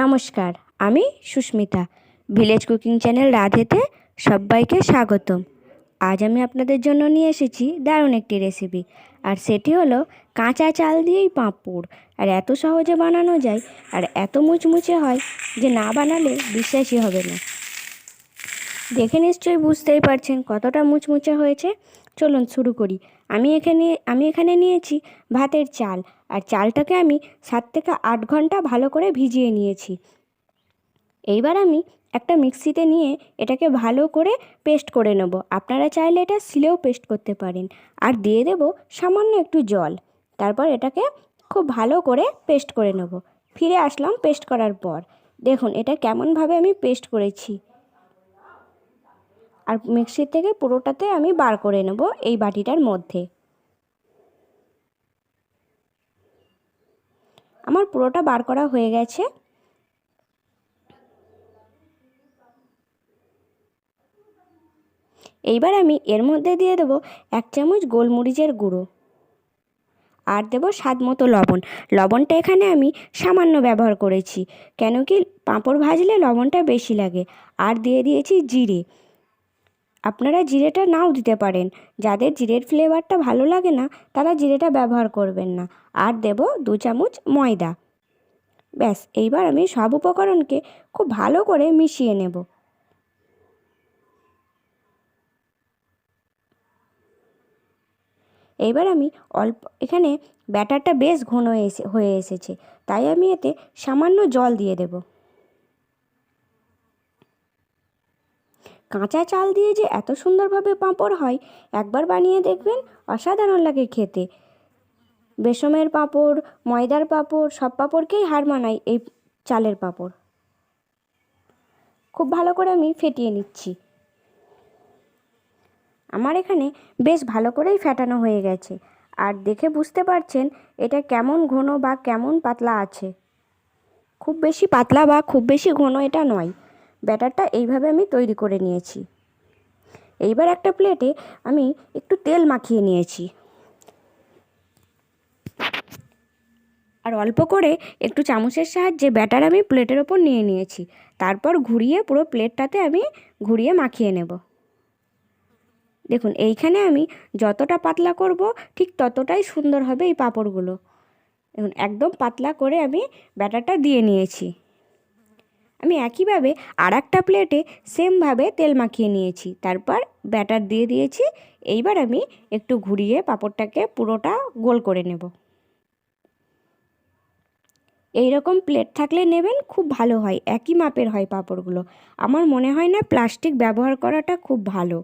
নমস্কার, আমি Susmita. Village cooking channel রাধেতে সবাইকে স্বাগতম। আজ আমি আপনাদের জন্য নিয়ে এসেছি দারুণ একটি রেসিপি আর সেটি হলো কাঁচা চাল দিয়েই পাঁপড়। আর এত সহজে বানানো যায়, আর এত মুচমুচে হয় যে না বানালে বিশ্বাসই হবে না। দেখে নিশ্চয়ই বুঝতেই পারছেন কতটা মুচমুচে হয়েছে। চলুন শুরু করি। আমি এখানে আমি এখানে নিয়েছি ভাতের চাল। আর চালটাকে আমি সাত থেকে আট ঘণ্টা ভালো করে ভিজিয়ে নিয়েছি। এইবার আমি একটা মিক্সিতে নিয়ে এটাকে ভালো করে পেস্ট করে নেব। আপনারা চাইলে এটা সিলেও পেস্ট করতে পারেন। আর দিয়ে দেব সামান্য একটু জল। তারপর এটাকে খুব ভালো করে পেস্ট করে নেব। ফিরে আসলাম পেস্ট করার পর। দেখুন, এটা কেমনভাবে আমি পেস্ট করেছি। আর মিক্সির থেকে পুরোটাতে আমি বার করে নেব এই বাটিটার মধ্যে। আমার পুরোটা বার করা হয়ে গেছে। এইবার আমি এর মধ্যে দিয়ে দেবো এক চামচ গোলমরিচের গুঁড়ো। আর দেবো স্বাদ মতো লবণ। লবণটা এখানে আমি সামান্য ব্যবহার করেছি। কেন কি পাঁপড় ভাজলে লবণটা বেশি লাগে। আর দিয়ে দিয়েছি জিরে। আপনারা জিরেটা নাও দিতে পারেন। যাদের জিরের ফ্লেভারটা ভালো লাগে না, তারা জিরেটা ব্যবহার করবেন না। আর দেব দু চামচ ময়দা। ব্যাস, এইবার আমি সব উপকরণকে খুব ভালো করে মিশিয়ে নেব। এইবার আমি অল্প, এখানে ব্যাটারটা বেশ ঘন এসে, হয়ে এসেছে। তাই আমি এতে সামান্য জল দিয়ে দেব। কাঁচা চাল দিয়ে যে এত সুন্দরভাবে পাঁপড় হয়, একবার বানিয়ে দেখবেন অসাধারণ লাগে খেতে। বেসমের পাঁপড়, ময়দার পাঁপড়, সব পাঁপড়কেই হার মানায় এই চালের পাঁপড়। খুব ভালো করে আমি ফেটিয়ে নিচ্ছি। আমার এখানে বেশ ভালো করেই ফেটানো হয়ে গেছে। আর দেখে বুঝতে পারছেন এটা কেমন ঘন বা কেমন পাতলা আছে। খুব বেশি পাতলা বা খুব বেশি ঘন এটা নয়। ব্যাটারটা এইভাবে আমি তৈরি করে নিয়েছি। এইবার একটা প্লেটে আমি একটু তেল মাখিয়ে নিয়েছি। আর অল্প করে একটু চামচের সাহায্যে ব্যাটার আমি প্লেটের ওপর নিয়ে নিয়েছি। তারপর ঘুরিয়ে পুরো প্লেটটাতে আমি ঘুরিয়ে মাখিয়ে নেব। দেখুন, এইখানে আমি যতটা পাতলা করব, ঠিক ততটাই সুন্দর হবে এই পাঁপড়গুলো। দেখুন, একদম পাতলা করে আমি ব্যাটারটা দিয়ে নিয়েছি। আমি একইভাবে আর একটা প্লেটে সেমভাবে তেল মাখিয়ে নিয়েছি। তারপর ব্যাটার দিয়ে দিয়েছি। এইবার আমি একটু ঘুরিয়ে পাঁপড়টাকে পুরোটা গোল করে নেব। এই রকম প্লেট থাকলে নেবেন, খুব ভালো হয়। একই মাপের হয় পাঁপড়গুলো। আমার মনে হয় না প্লাস্টিক ব্যবহার করাটা খুব ভালো।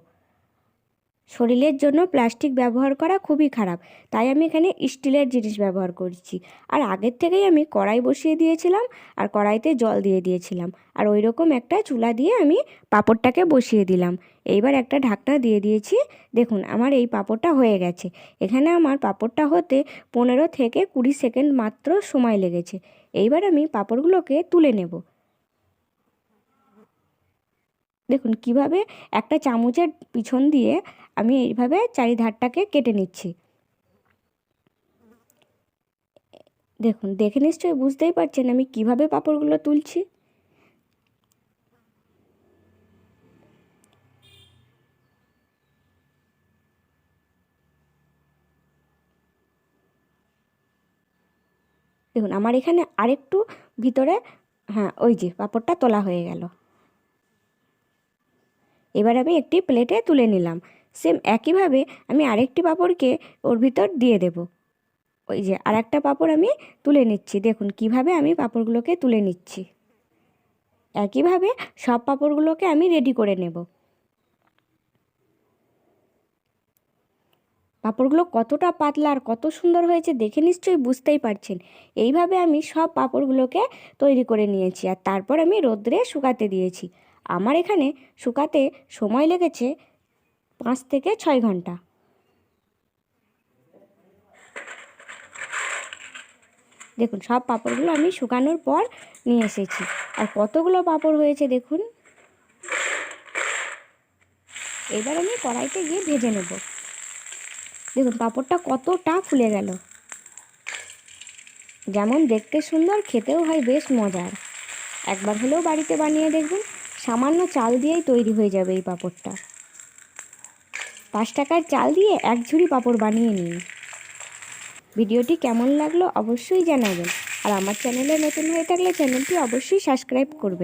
শরীরের জন্য প্লাস্টিক ব্যবহার করা খুবই খারাপ। তাই আমি এখানে স্টিলের জিনিস ব্যবহার করছি। আর আগের থেকেই আমি কড়াই বসিয়ে দিয়েছিলাম আর কড়াইতে জল দিয়ে দিয়েছিলাম। আর ওই রকম একটা চুলা দিয়ে আমি পাঁপড়টাকে বসিয়ে দিলাম। এইবার একটা ঢাকনা দিয়ে দিয়েছি। দেখুন, আমার এই পাঁপড়টা হয়ে গেছে। এখানে আমার পাঁপড়টা হতে পনেরো থেকে কুড়ি সেকেন্ড মাত্র সময় লেগেছে। এইবার আমি পাঁপড়গুলোকে তুলে নেব। দেখুন, কীভাবে একটা চামচের পিছন দিয়ে আমি এইভাবে চারিধারটাকে কেটে নিচ্ছি। দেখুন, দেখে নিশ্চয়ই বুঝতেই পারছেন আমি কীভাবে পাঁপড়গুলো তুলছি। দেখুন, আমার এখানে আরেকটু ভিতরে হ্যাঁ ওই যে পাঁপড়টা তোলা হয়ে গেল। এবার আমি একটি প্লেটে তুলে নিলাম। সেম একইভাবে আমি আরেকটি পাঁপড়কে ওর ভিতর দিয়ে দেব। ওই যে আর একটা পাঁপড় আমি তুলে নিচ্ছি। দেখুন কীভাবে আমি পাঁপড়গুলোকে তুলে নিচ্ছি। একইভাবে সব পাঁপড়গুলোকে আমি রেডি করে নেব। পাঁপড়গুলো কতটা পাতলা আর কত সুন্দর হয়েছে দেখে নিশ্চয়ই বুঝতেই পারছেন। এইভাবে আমি সব পাঁপড়গুলোকে তৈরি করে নিয়েছি আর তারপর আমি রোদ্রে শুকাতে দিয়েছি। আমার এখানে শুকাতে সময় লেগেছে পাঁচ থেকে ছয় ঘণ্টা। দেখুন, সব পাঁপড়গুলো আমি শুকানোর পর নিয়ে এসেছি। আর কতগুলো পাঁপড় হয়েছে দেখুন। এবার আমি কড়াইতে গিয়ে ভেজে নেব। দেখুন, পাঁপড়টা কতটা ফুলে গেল। যেমন দেখতে সুন্দর, খেতেও হয়, বেশ মজার। একবার হলেও বাড়িতে বানিয়ে দেখবেন সামান্য চাল দিয়েই তৈরি হয়ে যাবে এই পাঁপড়টা। পাঁচ টাকার চাল দিয়ে এক ঝুড়ি পাঁপড় বানিয়ে নিন। ভিডিওটি কেমন লাগল অবশ্যই জানাবেন। আর আমার চ্যানেলে নতুন হয়ে থাকলে চ্যানেলটি অবশ্যই সাবস্ক্রাইব করবেন।